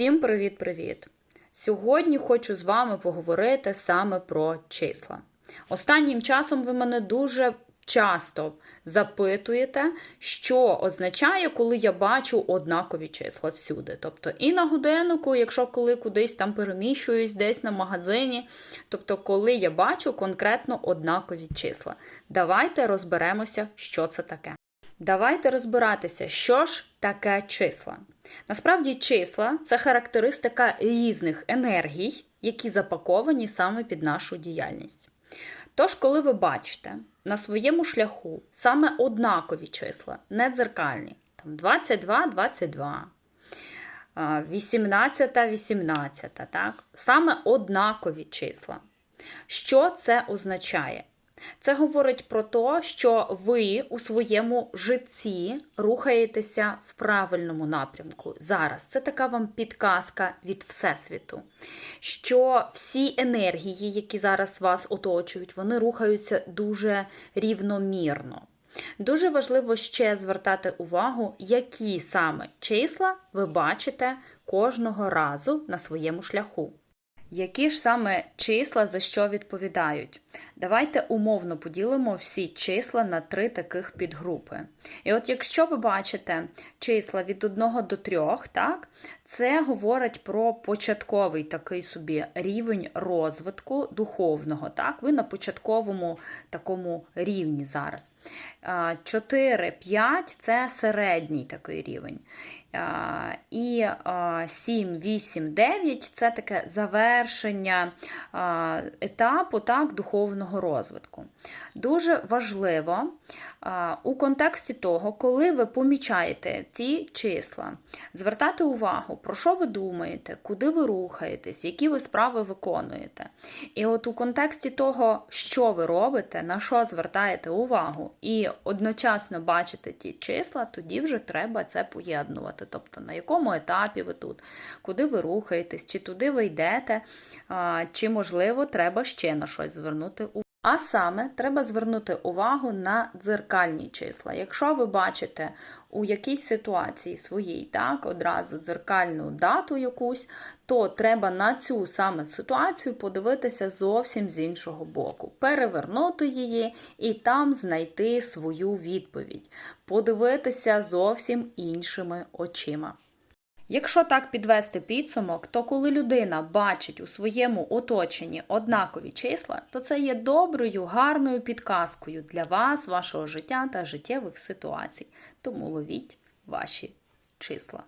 Всім привіт-привіт! Сьогодні хочу з вами поговорити саме про числа. Останнім часом ви мене дуже часто запитуєте, що означає, коли я бачу однакові числа всюди. Тобто і на годиннику, якщо коли кудись там переміщуюсь, десь на магазині, тобто, коли я бачу конкретно однакові числа. Давайте розберемося, що це таке. Давайте розбиратися, що ж таке числа. Насправді, числа це характеристика різних енергій, які запаковані саме під нашу діяльність. Тож, коли ви бачите на своєму шляху саме однакові числа, не дзеркальні, там 22, 22, 18, 18, так? саме однакові числа. Що це означає? Це говорить про те, що ви у своєму житті рухаєтеся в правильному напрямку. Зараз це така вам підказка від Всесвіту, що всі енергії, які зараз вас оточують, вони рухаються дуже рівномірно. Дуже важливо ще звертати увагу, які саме числа ви бачите кожного разу на своєму шляху. Які ж саме числа за що відповідають? Давайте умовно поділимо всі числа на три таких підгрупи. І от якщо ви бачите числа від 1 до 3, так, це говорить про початковий такий собі рівень розвитку духовного. Так? Ви на початковому такому рівні зараз. 4, 5 це середній такий рівень. І 7, 8, 9 це таке завершення етапу так, духовного розвитку. Дуже важливо у контексті того, коли ви помічаєте ці числа, звертати увагу, про що ви думаєте, куди ви рухаєтесь, які ви справи виконуєте. І от у контексті того, що ви робите, на що звертаєте увагу, і одночасно бачите ті числа, тоді вже треба це поєднувати. Тобто, на якому етапі ви тут, куди ви рухаєтесь, чи туди ви йдете, чи, можливо, треба ще на щось звернути увагу. А саме треба звернути увагу на дзеркальні числа. Якщо ви бачите у якійсь ситуації своїй так, одразу дзеркальну дату якусь, то треба на цю саме ситуацію подивитися зовсім з іншого боку, перевернути її і там знайти свою відповідь, подивитися зовсім іншими очима. Якщо так підвести підсумок, то коли людина бачить у своєму оточенні однакові числа, то це є доброю, гарною підказкою для вас, вашого життя та життєвих ситуацій. Тому ловіть ваші числа.